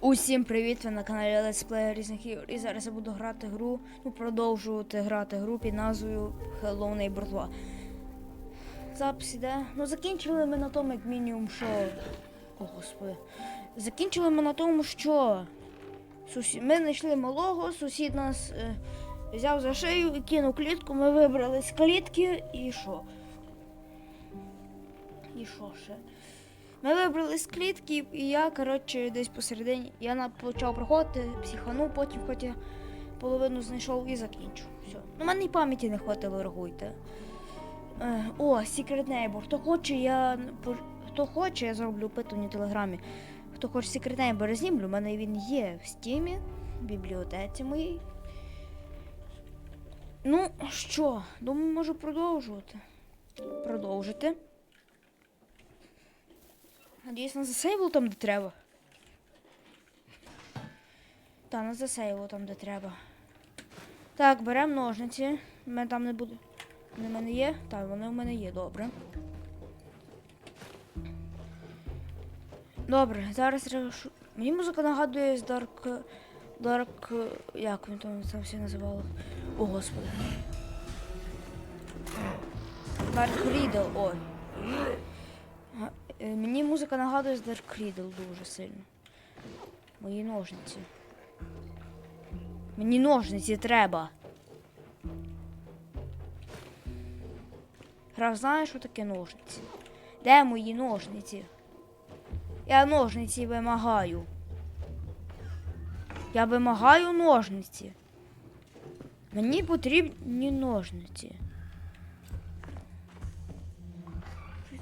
Усім привіт! Ви на каналі Let's Play різних ігор. І зараз я буду грати гру, ну продовжувати грати гру під назвою Hello Neighbor 2. Запис іде. Ну закінчили ми на тому, як мінімум, що. О, господи. Закінчили ми на тому, що сусі... ми знайшли малого, сусід нас е, взяв за шию і кинув клітку, ми вибрали з клітки і що? І що ще? Ми вибрали з клітки, і я, коротше, десь посередині. Я почав проходити, психанув, потім хоч я половину знайшов і закінчу. Все. Ну, мене і пам'яті не хватило, рахуйте. Е, о, Secret Neighbor. Хто хоче, я хто хоче, я зроблю опитування в телеграмі. Хто хоче Secret Neighbor знімлю, у мене він є в стімі, в бібліотеці моїй. Ну що, думаю, можу продовжувати. Продовжити. Надіюсь, нас засейвило там, де треба. Та, нас засейвило там, де треба. Так, беремо ножниці. У мене там не буде. Вони в мене є? Так, вони в мене є, добре. Добре, зараз треба. Мені музика нагадує з Dark. Dark. Як він там це все називало? О, господи. Dark Riddle, ой. Е, Мені музика нагадує з Dark Riddle дуже сильно. Мої ножниці. Мені ножниці треба. Грав, знаєш, що таке ножниці? Де мої ножниці? Я ножниці вимагаю. Я вимагаю ножниці. Мені потрібні ножниці.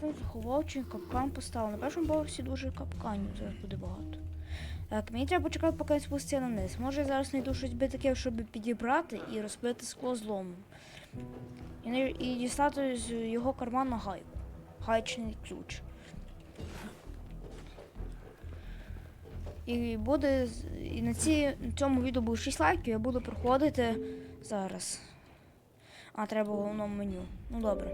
Там заховав капкан поставив. На першому поверсі дуже капканів зараз буде багато. Так, мені треба почекати, поки він спуститься на низ. Може я зараз знайду щось би таке, щоб підібрати і розбити скло зломом. І, і дістати з його кармана гайку. Гаечний ключ. І буде. І на, ці, на цьому відео буде 6 лайків, я буду проходити зараз. А, треба в головному меню. Ну добре.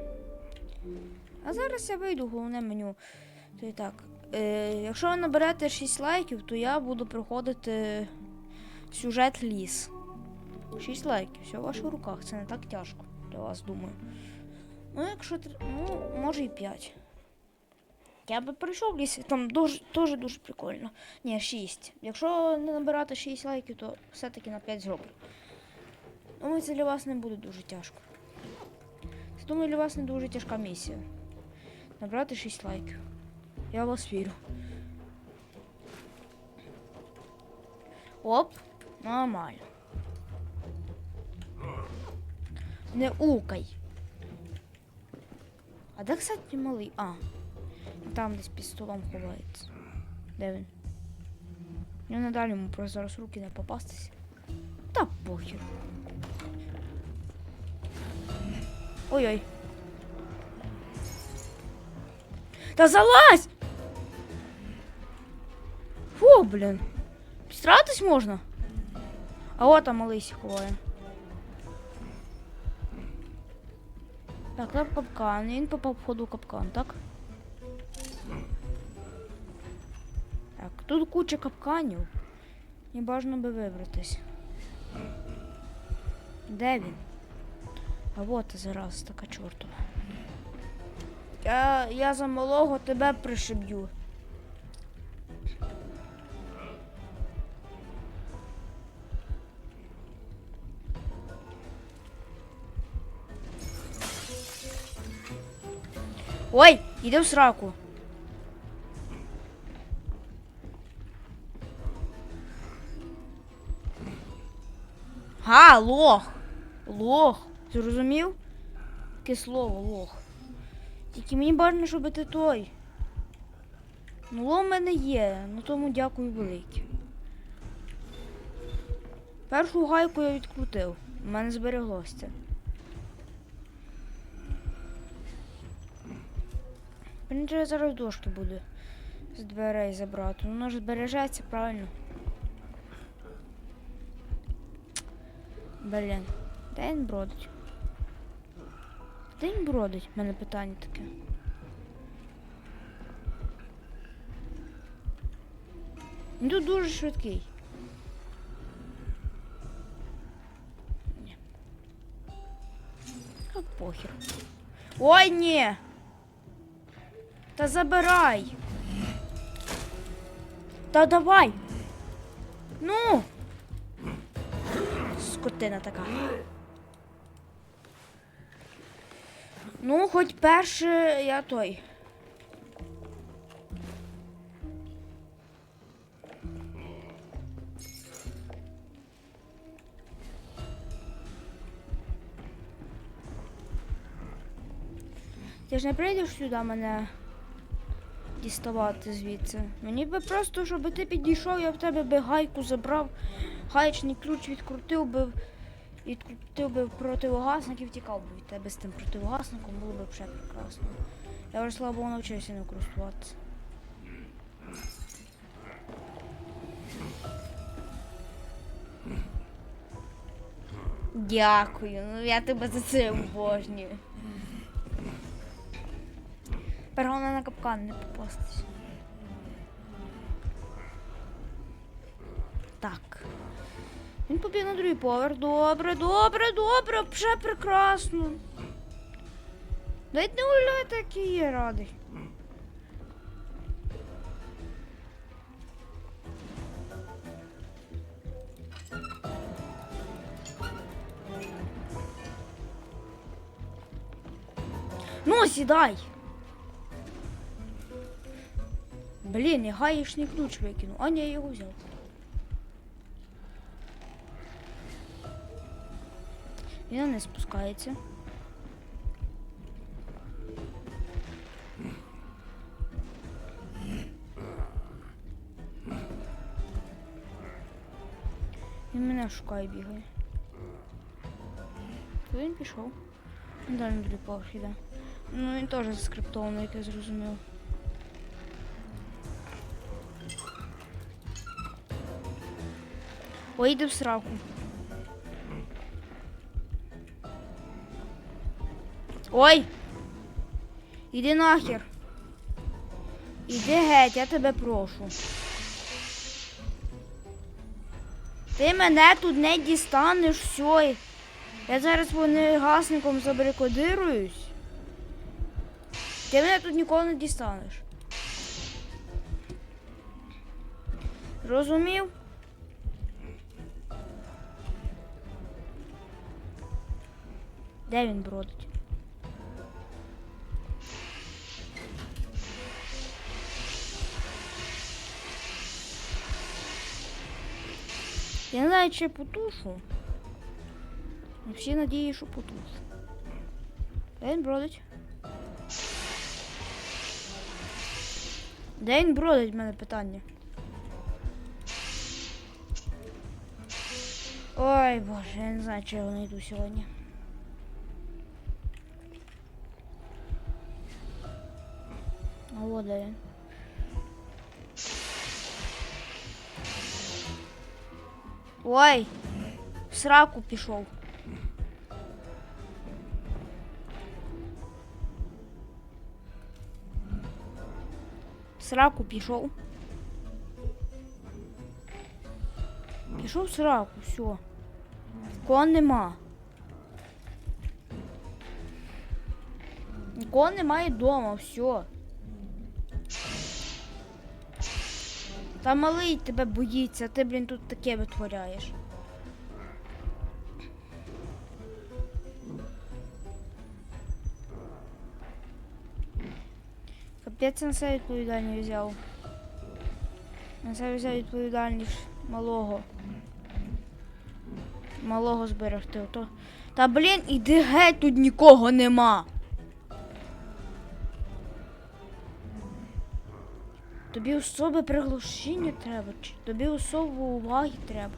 А зараз я вийду в головне меню. То і так. Е, якщо ви наберете 6 лайків, то я буду проходити сюжет ліс. 6 лайків, все в ваших руках. Це не так тяжко для вас, думаю. Ну, якщо ну, може і 5. Я би прийшов ліс, там дуже, теж дуже прикольно. Ні, 6. Якщо не набирати 6 лайків, то все-таки на 5 зроблю. Думаю, це для вас не буде дуже тяжко. Думаю, для вас не дуже тяжка місія. Набрати 6 лайків. Я вас вірю. Оп, нормально. Не укай. А де, кстати, малий? А. Там десь під столом ховається. Де він? Ну, не далі йому просто зараз руки не попастися. Та похер. Ой-ой. Та залазь! Фу, блін. Стратись можна? А от там малий ховає. Так, там капкан. Він попав в ходу в капкан, так? Так, тут куча капканів. І бажано би вибратись. Де він? А от зараз така чортова. Я, я за малого тебе пришиб'ю. Ой, іди в сраку. Га, лох. Лох. Зрозумів? Таке слово лох. Тільки мені бажано, щоб ти той. Ну, лом в мене є, на тому дякую велике. Першу гайку я відкрутив. У мене збереглося це. Мені треба зараз дошки буде з дверей забрати. Ну, Воно ж збережеться, правильно. Блін, де він бродить? Де він бродить? У мене питання таке. Він тут дуже швидкий. Ні. А похер. Ой, ні! Та забирай! Та давай! Ну! Скотина така. Ну, хоч перше я той. Ти ж не прийдеш сюди мене діставати звідси. Мені би просто, щоб ти підійшов, я в тебе би гайку забрав, гаєчний ключ відкрутив би, відкрутив би противогасник і втікав би від тебе з тим противогасником, було б вже прекрасно. Я вже слабо навчився ним користуватися. Дякую, ну я тебе за це обожнюю. Тепер на капкан не попастись. Він побіг на другий поверх. Добре, добре, добре, вже прекрасно. Навіть не уявляєте, який я радий. Ну, сідай. Блін, я гаєшний ключ викинув. А ні, я його взяв. Він не спускається. Він мене шукає бігає. Він пішов. Він далі на другий поверх іде. Ну він теж заскриптований, як я зрозумів. Ой, йди в сраку. Ой! Іди нахер. Іди геть, я тебе прошу. Ти мене тут не дістанеш, все. Я зараз вогнегасником забарикадируюсь. Ти мене тут ніколи не дістанеш. Розумів? Де він бродить? Я не знаю, чи потушу. Всі надії, що потушу. Де він бродить? Де він бродить, в мене питання. Ой, боже, я не знаю, чи я його знайду сьогодні. А вот де він. Ой, в сраку пішов. В сраку пішов. Пішов в сраку, все. Нікого нема. Нікого немає вдома, все. Та малий тебе боїться, ти, блін, тут таке витворяєш. Капець на себе відповідальність взяв. На себе взяв відповідальність малого. Малого зберегти. Та блін, іди геть, тут нікого нема. Тобі особи приглушення треба, чи тобі особу уваги треба.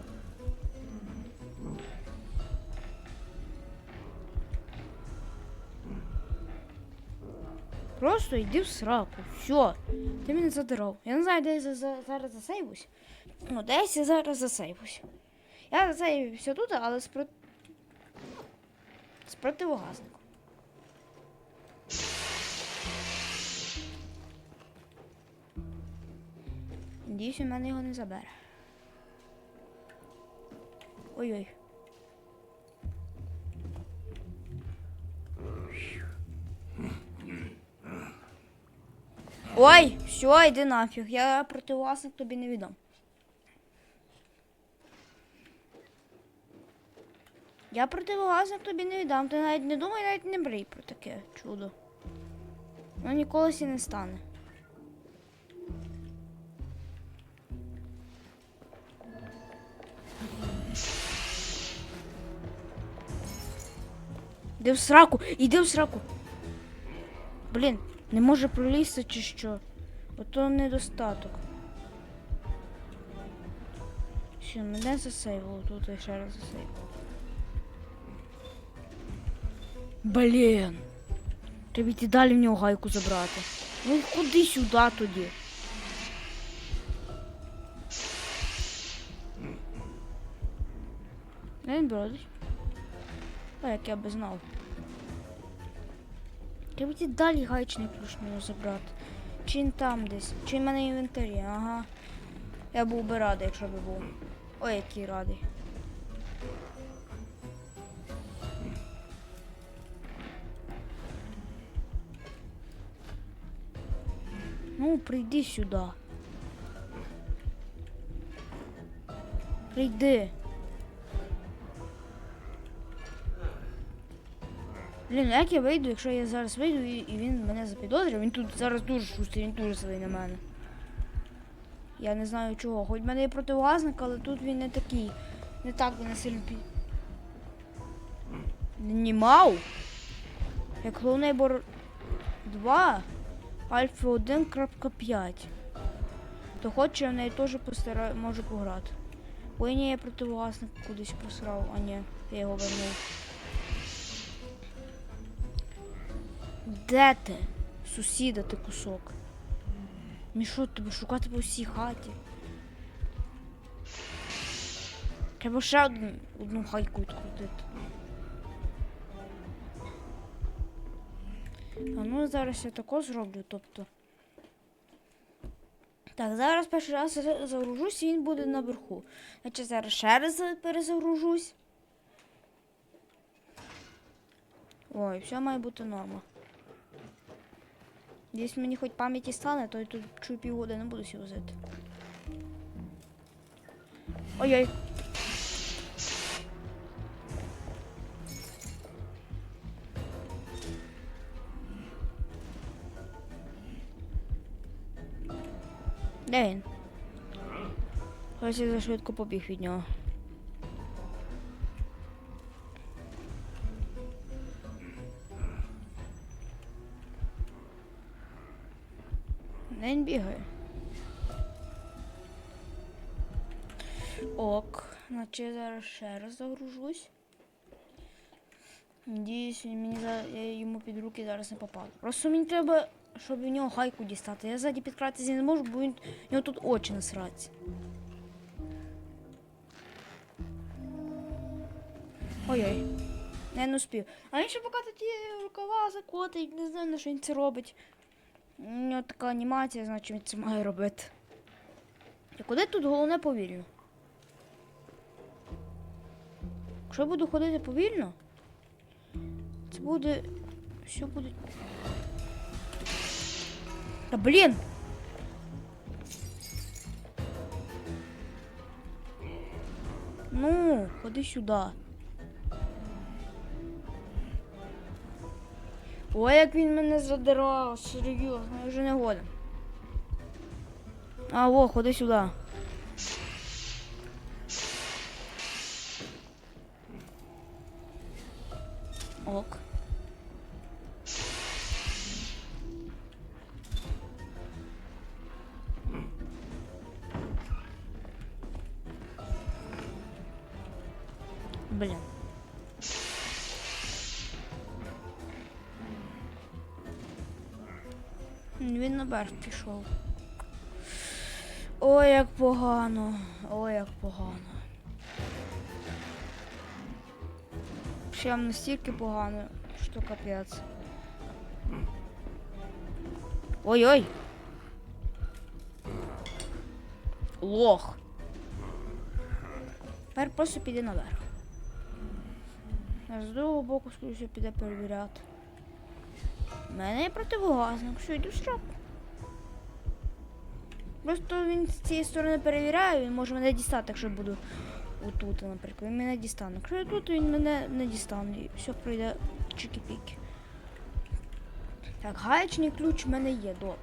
Просто йди в сраку. Все. Ти мене задирав. Я не знаю, де я за- за- зараз засейвусь. Ну, десь я зараз засейвусь. Я засейвився тут, але з, про... Надіюсь, у мене його не забере. Ой-ой. Ой, все, йди нафіг. Я противласник тобі не віддам. Я противогласник тобі не віддам. Ти навіть не думай, навіть не мрій про таке чудо. Воно ніколи сі не стане. Іди в сраку, іди в сраку. Блін, не може пролізти чи що. Ото недостаток. Що, мене засейвало, тут я ще раз засейвало. Блін. Треба йти далі в нього гайку забрати. Ну куди сюди тоді? Не бродить. А як я би знав. Треба йти далі гаечний ключ нього забрати. Чи він там десь? Чи в мене інвентарі? Ага. Я був би радий, якщо би був. Ой, який радий. Ну, прийди сюди. Прийди. Блін, як я вийду, якщо я зараз вийду і, він мене запідозрив, він тут зараз дуже шустрий, він дуже злий на мене. Я не знаю чого. Хоч в мене є противогазник, але тут він не такий. Не так мене сильно пі... Німау? Як Clowneighbor 2 Альфа 1.5. То хоче я в неї теж постараю, можу пограти. Ой, ні, я противогазник кудись просрав, а ні, я його вернув. Де ти? Сусіда ти кусок. Мені що тебе шукати по всій хаті? Треба ще одну, одну хайку відкрутити. А ну зараз я тако зроблю, тобто. Так, зараз перший раз загружусь і він буде наверху. Значить зараз ще раз перезагружусь. Ой, все має бути норма. Якщо мені хоч пам'яті стане, то я тут чую півгоди не буду сі возити. Ой-ой. Де він? Ось я зашвидко побіг від нього. Значить я зараз ще раз загружусь. Надіюсь, він мені за... я йому під руки зараз не попав. Просто мені треба, щоб в нього хайку дістати. Я ззаді підкратися не можу, бо він у нього тут очі насраться. Ой-ой. Я не успів. А він ще поки ті рукава закотить, не знаю, на що він це робить. У нього така анімація, значить він це має робити. І куди тут головне повільно? Якщо я буду ходити повільно, це буде. Все буде. Та блін! Ну, ходи сюди. Ой, як він мене задирав, серйозно, я вже не годен. А, во, ходи сюди. Пішов. Ой, як погано. Ой, як погано. Прям настільки погано, що капець. Ой-ой. Лох. Тепер просто піде наверх. А з другого боку, скоріше, піде перевіряти. У мене є противогазник, що йду в шапку. Просто він з цієї сторони перевіряє, він може мене дістати, якщо я буду отут, наприклад. Він мене дістане. Якщо я тут, він мене не дістане. І все пройде чики-піки. Так, гаячний ключ в мене є, добре.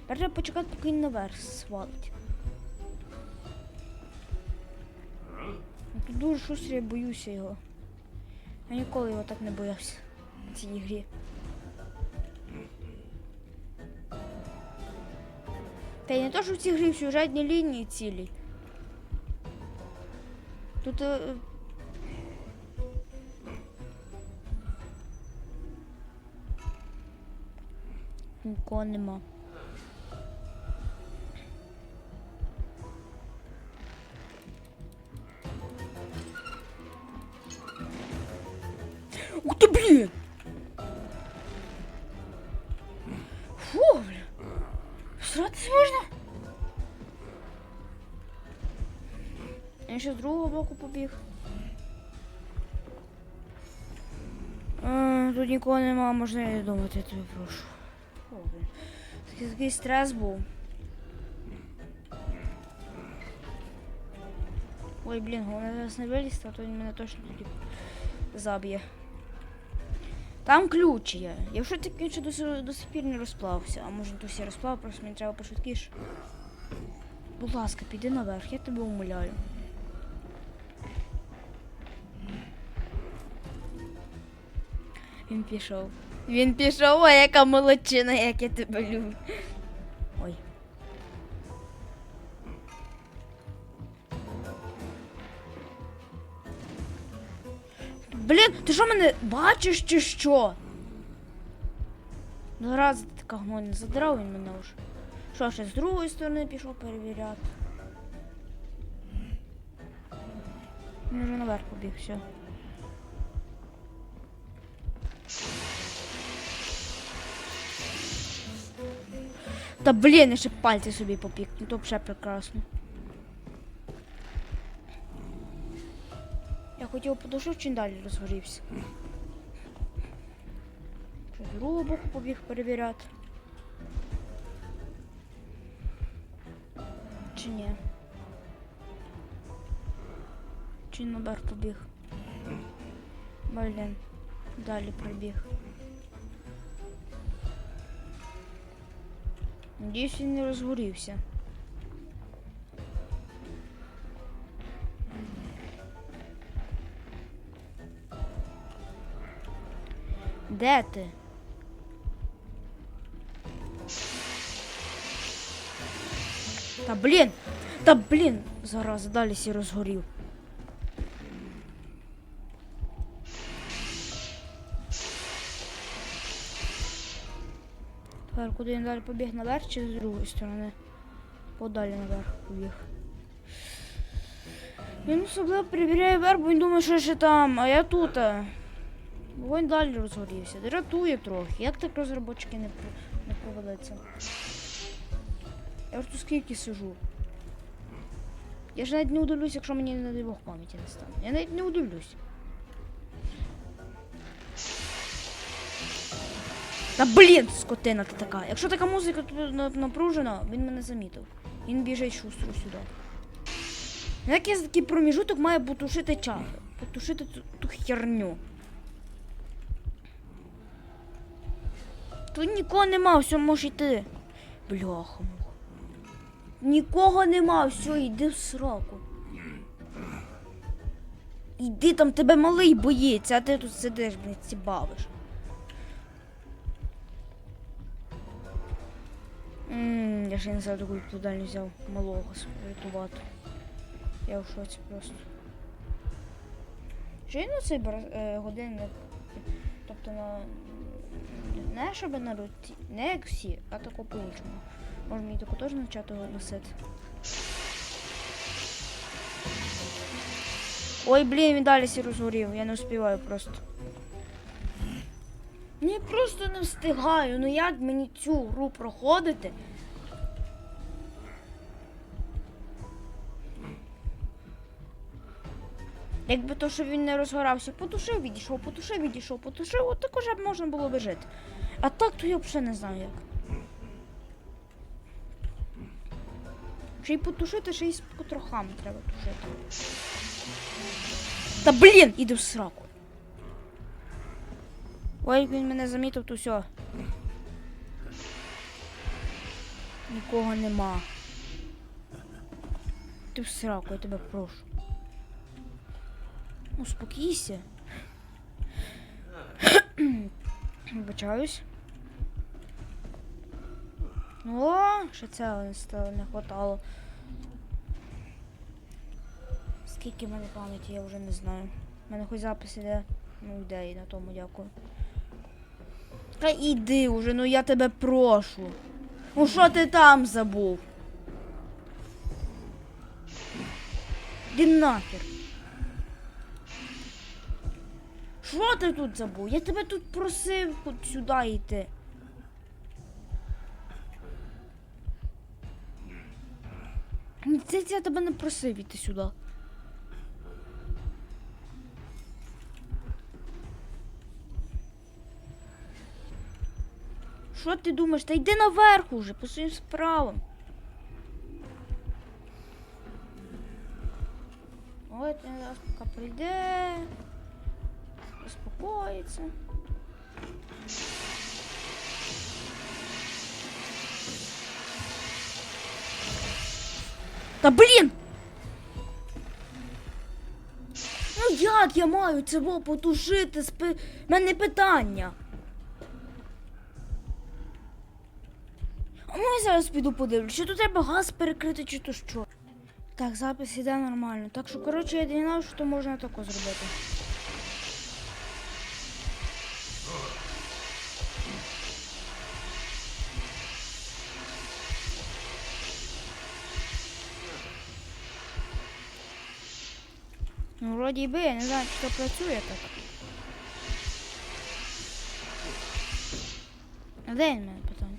Тепер треба почекати, поки він наверх свалить. Ну, Тут дуже шустрий, я боюся його. Я ніколи його так не боявся в цій грі. Та й не то, що в цій грі в сюжетній лінії цілі. Тут. е, Нікого нема. Ух ты, блин! Ще з другого боку побіг. А, тут нікого нема, можна я думати, я тобі прошу. Такий, такий стрес був. Ой, блін, головне зараз не вилізти, а то він мене точно тоді заб'є. Там ключ є. Якщо ти ключ до, сих- до сих пір не розплався, а може то всі розплав, просто мені треба пошвидкіше. Будь ласка, піди наверх, я тебе умоляю. Він пішов. Він пішов, а яка молодчина, як я тебе люблю. Ой. Блін, ти що мене бачиш чи що? Ну раз ти така гмонь задрав він мене вже. Що ще з другої сторони пішов перевіряти. Він вже наверх побіг, все. Та блін, я ще пальці собі попік, ну то вже прекрасно. Я хотів подушив, чим далі розгорівся. Що, з другого боку побіг перевіряти. Чи ні? Чи наверх побіг? Блін, далі прибіг. Надіюсь, він не розгорівся. Де ти? Та блін! Та блін! Зараз далі сі розгорів. Куди він далі побіг наверх чи з другої сторони? Подалі наверх побіг. Він особливо перевіряє верх, бо він думає, що ще там, а я тут. а. Вогонь далі розгорівся. Дратує трохи. Як так розробочки не, не проведеться? Я ж тут скільки сижу. Я ж навіть не удивлюсь, якщо мені дай Бог пам'яті не стане. Я навіть не удивлюсь. Та блін, скотина ти така. Якщо така музика тут напружена, він мене замітив. Він біжить шустро сюди. Який такий проміжуток має потушити час. Потушити ту, ту херню. Тут нікого нема, все може йти. Бляха. Нікого нема, все, йди в сраку. Йди там тебе малий боїться, а ти тут сидиш, блін, ці бавиш. Ммм, я ще не знаю таку відповідальність взяв малого рятувати. Я в шоці просто. На цей е, годинник? Тобто на. Не щоб на руці, не як всі, а тако по-іншому. Може мені таку теж його носити. Ой, блін, він далі сі розгорів, я не успіваю просто. Ну я просто не встигаю. Ну як мені цю гру проходити? Якби то, що він не розгорався, потушив, відійшов, потушив, відійшов, потушив, от також б можна було би жити. А так то я взагалі не знаю як. Ще й потушити, ще й з потрохами треба тушити. Та блін! Іди в сраку. Ой, він мене замітив, то все. Нікого нема. Ти в сраку, я тебе прошу. Успокійся. Вибачаюсь. О, ще це не хватало. Скільки в мене пам'яті, я вже не знаю. У мене хоч запис іде. Ну йде і на тому дякую. Та іди уже, ну я тебе прошу. Ну що ти там забув? Іди нахер. Що ти тут забув? Я тебе тут просив от сюди йти. Це я тебе не просив іти сюди. Що ти думаєш? Та йди наверх уже, по своїм справам. Ой, ти зараз прийде. Успокоїться. Та блін! Ну як я маю цього потушити? Спи... Мене питання. Ну я зараз піду подивлюсь, чи тут треба газ перекрити, чи то що. Так, запис іде нормально. Так що, коротше, я не знаю, що то можна тако зробити. Ну, вроді би, я не знаю, чи то працює так. Де мене питання?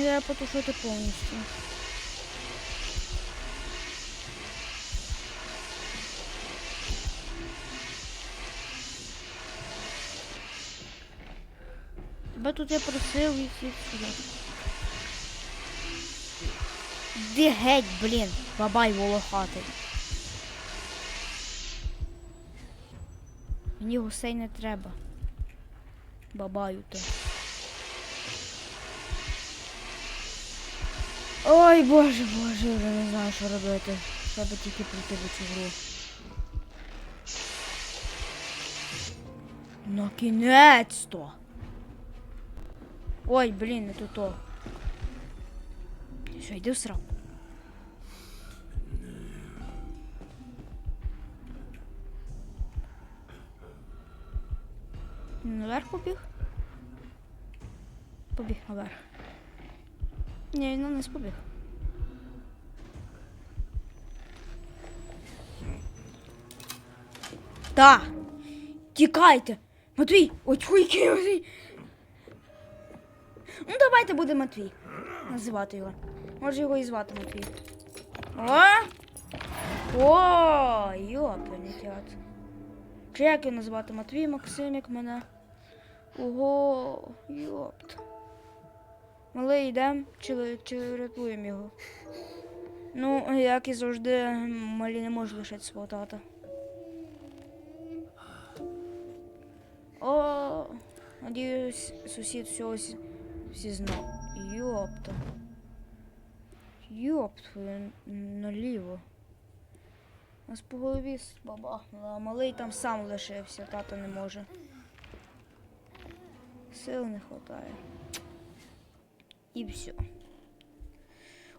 Мені треба потушити повністю. Тебе тут я просив йти сюди. Де геть, блін, бабай волохатий. Мені гусей не треба. Бабаю то. Ой, боже, боже, я не знаю, що робити. Щоб тільки прийти в цю гру. Накінець-то! Ой, блін, не тут то. Все, йди в сраку. Наверх побіг? Побіг наверх. Ні, він не побіг. Та! Тікайте! Матвій! Матвій! Ну, давайте буде Матвій. Називати його. Може його і звати Матвій. О! О, йопаний тят. Чи як його назвати? Матвій, Максим, як мене? Ого, йопт. Малий йдемо чи, чи рятуємо його? Ну, як і завжди, малі не можуть лишити свого тата. О, надіюсь, сусід всього всі, знав. Йопта. Йопт, твою наліво. Нас по голові бабахнуло, а малий там сам лишився, тато не може. Сил не вистачає. І все.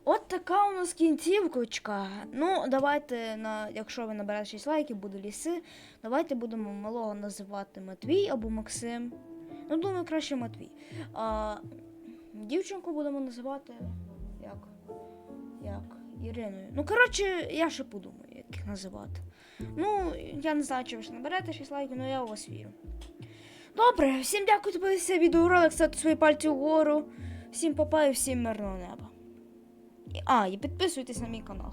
От така у нас кінцівочка. Ну, давайте, на, якщо ви наберете 6 лайків, буде ліси. Давайте будемо малого називати Матвій або Максим. Ну, думаю, краще Матвій. А дівчинку будемо називати як? Як? Іриною. Ну, коротше, я ще подумаю, як їх називати. Ну, я не знаю, чи ви ж наберете 6 лайків, але я у вас вірю. Добре, всім дякую, за відеоролик, ставте свої пальці вгору. Всім папа і всім мирного неба. А, і підписуйтесь на мій канал.